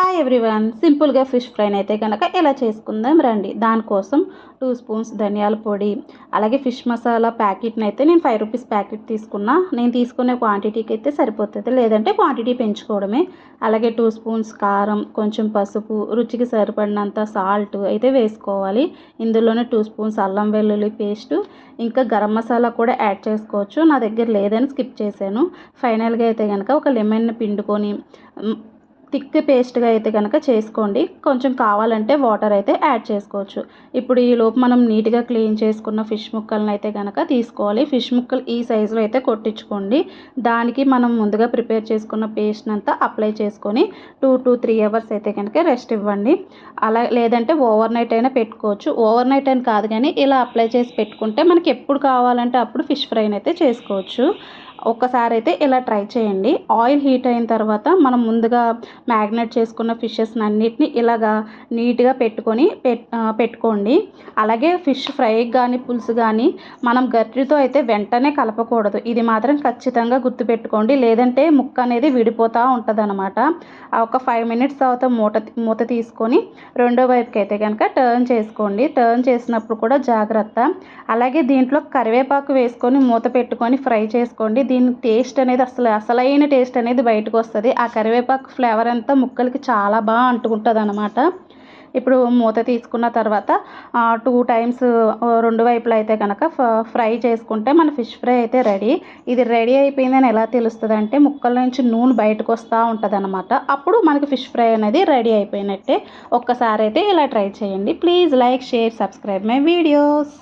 Hi everyone సింపుల్గా fish ఫ్రైని అయితే కనుక ఎలా చేసుకుందాం రండి. దానికోసం టూ స్పూన్స్ ధనియాల పొడి అలాగే ఫిష్ మసాలా ప్యాకెట్ని అయితే నేను ఫైవ్ రూపీస్ ప్యాకెట్ తీసుకున్నా. నేను తీసుకునే క్వాంటిటీకి అయితే సరిపోతుంది. లేదంటే క్వాంటిటీ పెంచుకోవడమే. అలాగే టూ స్పూన్స్ కారం కొంచెం పసుపు రుచికి సరిపడినంత సాల్ట్ అయితే వేసుకోవాలి. ఇందులోనే టూ స్పూన్స్ అల్లం వెల్లుల్లి పేస్ట్ ఇంకా గరం మసాలా కూడా యాడ్ చేసుకోవచ్చు. నా దగ్గర లేదని స్కిప్ చేశాను. ఫైనల్గా అయితే కనుక ఒక లెమన్ పిండుకొని థిక్ పేస్ట్గా అయితే కనుక చేసుకోండి. కొంచెం కావాలంటే వాటర్ అయితే యాడ్ చేసుకోవచ్చు. ఇప్పుడు ఈ లోపు మనం నీట్గా క్లీన్ చేసుకున్న ఫిష్ ముక్కలను అయితే కనుక తీసుకోవాలి. ఫిష్ ముక్కలు ఈ సైజులో అయితే కొట్టించుకోండి. దానికి మనం ముందుగా ప్రిపేర్ చేసుకున్న పేస్ట్ని అంతా అప్లై చేసుకొని టూ టు త్రీ అవర్స్ అయితే కనుక రెస్ట్ ఇవ్వండి. అలా లేదంటే ఓవర్ నైట్ అయినా పెట్టుకోవచ్చు. ఓవర్ నైట్ అని కాదు కానీ ఇలా అప్లై చేసి పెట్టుకుంటే మనకి ఎప్పుడు కావాలంటే అప్పుడు ఫిష్ ఫ్రైని అయితే చేసుకోవచ్చు. ఒక్కసారి అయితే ఇలా ట్రై చేయండి. ఆయిల్ హీట్ అయిన తర్వాత మనం ముందుగా మ్యాగ్నేట్ చేసుకున్న ఫిషెస్ అన్నిటిని ఇలాగా నీట్గా పెట్టుకొని పెట్టుకోండి. అలాగే ఫిష్ ఫ్రై కానీ పులుసు కానీ మనం గట్టితో అయితే వెంటనే కలపకూడదు. ఇది మాత్రం ఖచ్చితంగా గుర్తుపెట్టుకోండి. లేదంటే ముక్క అనేది విడిపోతూ ఉంటుంది అనమాట ఒక ఫైవ్ మినిట్స్ తర్వాత మూత మూత తీసుకొని రెండో వైపుకి అయితే కనుక టర్న్ చేసుకోండి. టర్న్ చేసినప్పుడు కూడా జాగ్రత్త. అలాగే దీంట్లో కరివేపాకు వేసుకొని మూత పెట్టుకొని ఫ్రై చేసుకోండి. దీని టేస్ట్ అనేది అసలు అసలైన టేస్ట్ అనేది బయటకు వస్తుంది. ఆ కరివేపాకు ఫ్లేవర్ అంతా ముక్కలకి చాలా బాగా అంటుకుంటుంది అనమాట ఇప్పుడు మూత తీసుకున్న తర్వాత టూ టైమ్స్ రెండు వైపులా అయితే కనుక ఫ్రై చేసుకుంటే మన ఫిష్ ఫ్రై అయితే రెడీ. ఇది రెడీ అయిపోయిందని ఎలా తెలుస్తుంది అంటే ముక్కల నుంచి నూనె బయటకు వస్తూ ఉంటుంది అనమాట అప్పుడు మనకి ఫిష్ ఫ్రై అనేది రెడీ అయిపోయినట్టే. ఒక్కసారి అయితే ఇలా ట్రై చేయండి. Please like share subscribe my videos.